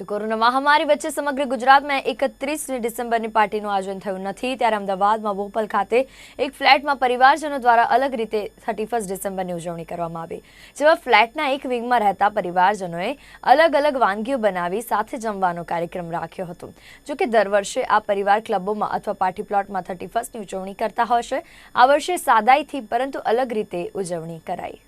તો કોરોના મહામારી વચ્ચે સમગ્ર ગુજરાતમાં એકત્રીસ ડિસેમ્બરની પાર્ટીનું આયોજન થયું નથી. ત્યારે અમદાવાદમાં બોપલ ખાતે એક ફ્લેટમાં પરિવારજનો દ્વારા અલગ રીતે થર્ટી ફર્સ્ટ ડિસેમ્બરની ઉજવણી કરવામાં આવી. જેમાં ફ્લેટના એક વિંગમાં રહેતા પરિવારજનોએ અલગ અલગ વાનગીઓ બનાવી સાથે જમવાનો કાર્યક્રમ રાખ્યો હતો. જોકે દર વર્ષે આ પરિવાર ક્લબોમાં અથવા પાર્ટી પ્લોટમાં થર્ટી ફર્સ્ટની ઉજવણી કરતા હોય છે. આ વર્ષે સાદાઈથી પરંતુ અલગ રીતે ઉજવણી કરાઈ.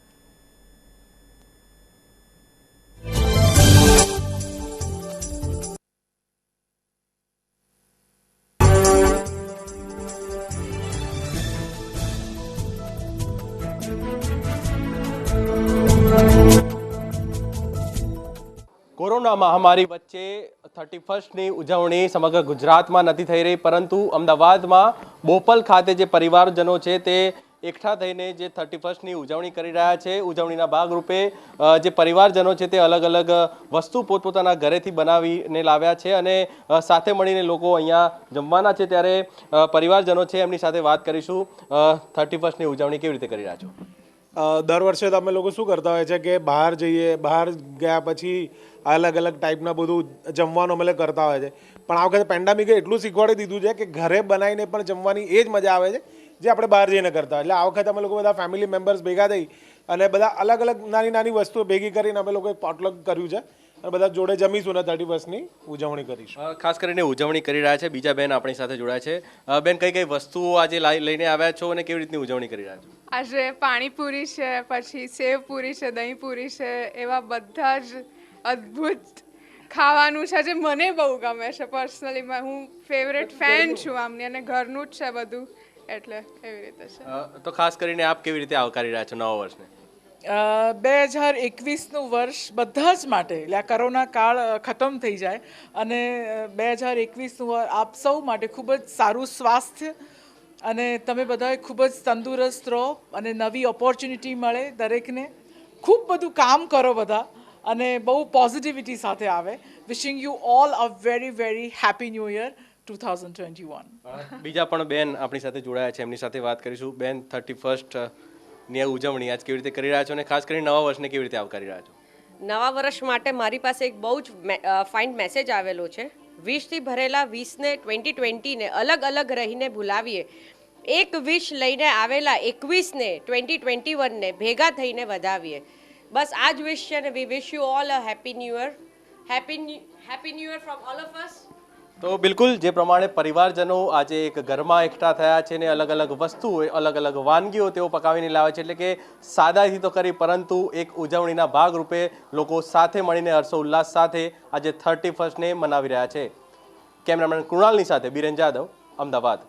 કોરોના મહામારી વચ્ચે થર્ટી ફર્સ્ટની ઉજવણી સમગ્ર ગુજરાતમાં નથી થઈ રહી, પરંતુ અમદાવાદમાં બોપલ ખાતે જે પરિવારજનો છે તે એકઠા થઈને જે થર્ટી ફર્સ્ટની ઉજવણી કરી રહ્યા છે. ઉજવણીના ભાગરૂપે જે પરિવારજનો છે તે અલગ અલગ વસ્તુ પોતપોતાના ઘરેથી બનાવીને લાવ્યા છે અને સાથે મળીને લોકો અહીંયા જમવાના છે. ત્યારે પરિવારજનો છે એમની સાથે વાત કરીશું. થર્ટી ફર્સ્ટની ઉજવણી કેવી રીતે કરી રહ્યા છો? દર વર્ષે તો અમે લોકો શું કરતા હોય છે કે બહાર જઈએ, બહાર ગયા પછી અલગ અલગ ટાઈપના બધું જમવાનું અમે કરતા હોય છે. પણ આ વખતે પેન્ડામિકે એટલું શીખવાડી દીધું છે કે ઘરે બનાવીને પણ જમવાની એ જ મજા આવે છે જે આપણે બહાર જઈને કરતા એટલે આ વખતે અમે લોકો બધા ફેમિલી મેમ્બર્સ ભેગા થઈ અને બધા અલગ અલગ નાની નાની વસ્તુઓ ભેગી કરીને અમે લોકોએ પોટલક કર્યું છે. અને બધા જોડે જમીશું ને થર્ટી ફર્સ્ટની ઉજવણી કરીશું. ખાસ કરીને ઉજવણી કરી રહ્યા છે. બીજા બેન આપણી સાથે જોડાયા છે. બેન કઈ કઈ વસ્તુઓ આજે લઈને આવ્યા છો અને કેવી રીતની ઉજવણી કરી રહ્યા છો? આજે પાણીપુરી છે પછી સેવ પૂરી છે દહીં પૂરી છે એવા બધા જ અદ્ભુત ખાવાનું છે જે મને બહુ ગમે છે. પર્સનલી હું ફેવરેટ ફેન છું આમની અને ઘરનું જ છે બધું. એટલે એવી રીતે છે. તો ખાસ કરીને આપ કેવી રીતે આવકારી રહ્યા છો નવા વર્ષને? બે હજાર એકવીસનું વર્ષ બધા જ માટે, એટલે આ કરોના કાળ ખતમ થઈ જાય. અને બે હજાર એકવીસનું આપ સૌ માટે ખૂબ જ સારું સ્વાસ્થ્ય. અને તમે બધાએ ખૂબ જ તંદુરસ્ત રહો અને નવી ઓપોર્ચ્યુનિટી મળે દરેકને. ખૂબ બધું કામ કરો બધા અને બહુ પોઝિટિવિટી સાથે આવે. Wishing you all a very very happy new year two thousand twenty one બીજા પણ બેન આપણી સાથે જોડાયા છે. એમની સાથે વાત કરીશું. બેન થર્ટી ફર્સ્ટ ની ઉજવણી આજ કેવી રીતે કરી રહ્યા છો અને ખાસ કરીને નવા વર્ષને કેવી રીતે આવકારી રહ્યા છો? નવા વર્ષ માટે મારી પાસે એક બહુ જ ફાઇન મેસેજ આવેલો છે. વીસથી ભરેલા વીસને ટ્વેન્ટી ટ્વેન્ટીને અલગ અલગ રહીને ભૂલાવીએ. એક વીસ લઈને આવેલા એકવીસને ટ્વેન્ટી ટ્વેન્ટી વનને ભેગા થઈને વધાવીએ. બસ આ જ વિશ છે ને we wish you all a happy new year happy happy new year from all of us તો બિલકુલ, જે પ્રમાણે પરિવારજનો આજે એક ઘરમાં એકઠા થયા છે ને અલગ અલગ વસ્તુ અલગ અલગ વાનગીઓ તેઓ પકાવીને લાવે છે, એટલે કે સાદાથી તો કરી, પરંતુ એક ઉજવણીના ભાગરૂપે લોકો સાથે મળીને હર્ષોલ્લાસ સાથે આજે થર્ટી ફર્સ્ટને મનાવી રહ્યા છે. કેમેરામેન કૃણાલની સાથે બિરેન જાદવ, અમદાવાદ.